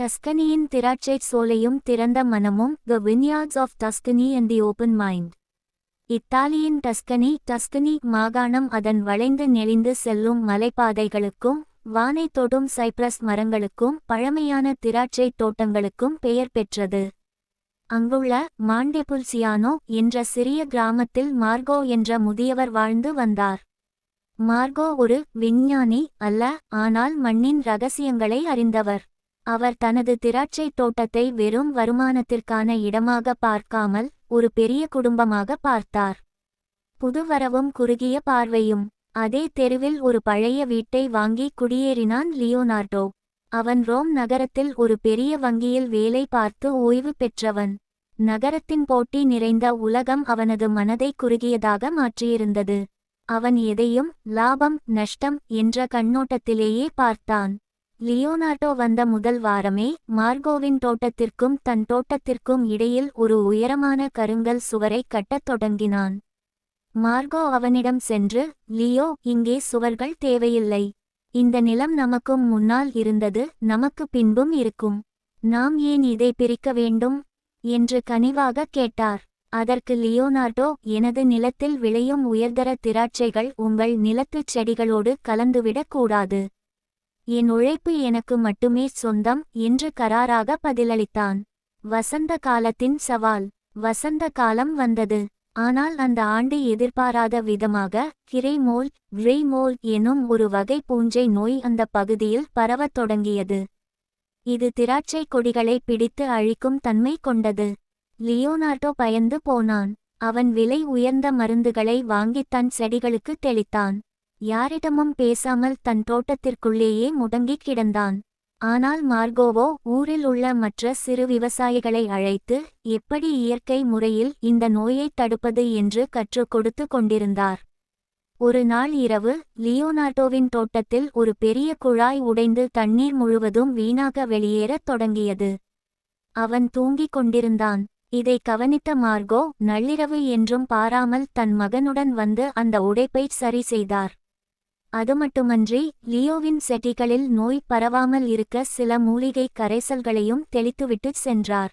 டஸ்கனியின் திராட்சைச் சோலையும் திறந்த மனமும் the vineyards of Tuscany and the open mind இத்தாலியின் டஸ்கனி டஸ்கனி மாகாணம் அதன் வளைந்து நெளிந்து செல்லும் மலைப்பாதைகளுக்கும் வானை தொடும் சைப்ரஸ் மரங்களுக்கும் பழமையான திராட்சைத் தோட்டங்களுக்கும் பெயர் பெற்றது. அங்குள்ள மாண்டெபுல்சியானோ என்ற சிறிய கிராமத்தில் மார்கோ என்ற முதியவர் வாழ்ந்து வந்தார். மார்கோ ஒரு விஞ்ஞானி அல்ல ஆனால் மண்ணின் ரகசியங்களை அறிந்தவர். அவர் தனது திராட்சைத் தோட்டத்தை வெறும் வருமானத்திற்கான இடமாக பார்க்காமல் ஒரு பெரிய குடும்பமாக பார்த்தார். புதுவரவும் குறுகிய பார்வையும் அதே தெருவில் ஒரு பழைய வீட்டை வாங்கி குடியேறினான் லியோனார்டோ. அவன் ரோம் நகரத்தில் ஒரு பெரிய வங்கியில் வேலை பார்த்து ஓய்வு பெற்றவன். நகரத்தின் போட்டி நிறைந்த உலகம் அவனது மனதை குறுகியதாக மாற்றியிருந்தது. அவன் எதையும் லாபம் நஷ்டம் என்ற கண்ணோட்டத்திலேயே பார்த்தான். லியோனார்டோ வந்த முதல் வாரமே மார்கோவின் தோட்டத்திற்கும் தன் தோட்டத்திற்கும் இடையில் ஒரு உயரமான கருங்கல் சுவரை கட்டத் தொடங்கினான். மார்கோ அவனிடம் சென்று லியோ இங்கே சுவர்கள் தேவையில்லை. இந்த நிலம் நமக்கும் முன்னால் இருந்தது நமக்கு பின்பும் இருக்கும். நாம் ஏன் இதை பிரிக்க வேண்டும்? என்று கனிவாக கேட்டார். அதற்கு லியோனார்டோ எனது நிலத்தில் விளையும் உயர்தர திராட்சைகள் உங்கள் நிலத்துச் செடிகளோடு கலந்துவிடக் கூடாது. என் உழைப்பு எனக்கு மட்டுமே சொந்தம் என்று கராராக பதிலளித்தான். வசந்த காலத்தின் சவால். வசந்த காலம் வந்தது. ஆனால் அந்த ஆண்டு எதிர்பாராத விதமாக கிரைமோல் கிரெய்மோல் எனும் ஒரு வகை பூஞ்சை நோய் அந்த பகுதியில் பரவத் தொடங்கியது. இது திராட்சை கொடிகளை பிடித்து அழிக்கும் தன்மை கொண்டது. லியோனார்டோ பயந்து போனான். அவன் விலை உயர்ந்த மருந்துகளை வாங்கித் தன் செடிகளுக்கு தெளித்தான். யாரிடமும் பேசாமல் தன் தோட்டத்திற்குள்ளேயே முடங்கிக் கிடந்தான். ஆனால் மார்கோவோ ஊரில் உள்ள மற்ற சிறு விவசாயிகளை அழைத்து எப்படி இயற்கை முறையில் இந்த நோயைத் தடுப்பது என்று கற்றுக் கொடுத்து கொண்டிருந்தார். ஒரு நாள் இரவு லியோனார்டோவின் தோட்டத்தில் ஒரு பெரிய குழாய் உடைந்து தண்ணீர் முழுவதும் வீணாக வெளியேறத் தொடங்கியது. அவன் தூங்கிக் கொண்டிருந்தான். இதை கவனித்த மார்கோ நள்ளிரவு என்றும் பாராமல் தன் மகனுடன் வந்து அந்த உடைப்பை சரி செய்தார். அதுமட்டுமன்றி லியோவின் செடிகளில் நோய் பரவாமல் இருக்க சில மூலிகை கரைசல்களையும் தெளித்துவிட்டுச் சென்றார்.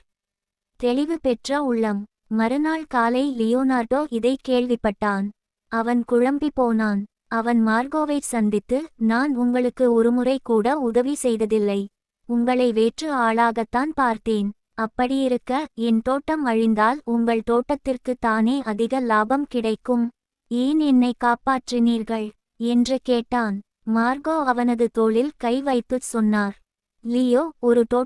தெளிவு பெற்ற உள்ளம். மறுநாள் காலை லியோனார்டோ இதை கேள்விப்பட்டான். அவன் குழம்பி போனான். அவன் மார்கோவை சந்தித்து நான் உங்களுக்கு ஒருமுறை கூட உதவி செய்ததில்லை. உங்களை வேற்று ஆளாகத்தான் பார்த்தேன். அப்படியிருக்க என் தோட்டம் அழிந்தால் உங்கள் தோட்டத்திற்கு தானே அதிக லாபம் கிடைக்கும். ஏன் என்னை காப்பாற்றினீர்கள்? என்று கேட்டான். மார்கோ அவனது தோளில் கை வைத்துச் சொன்னார். லியோ ஒரு டோட்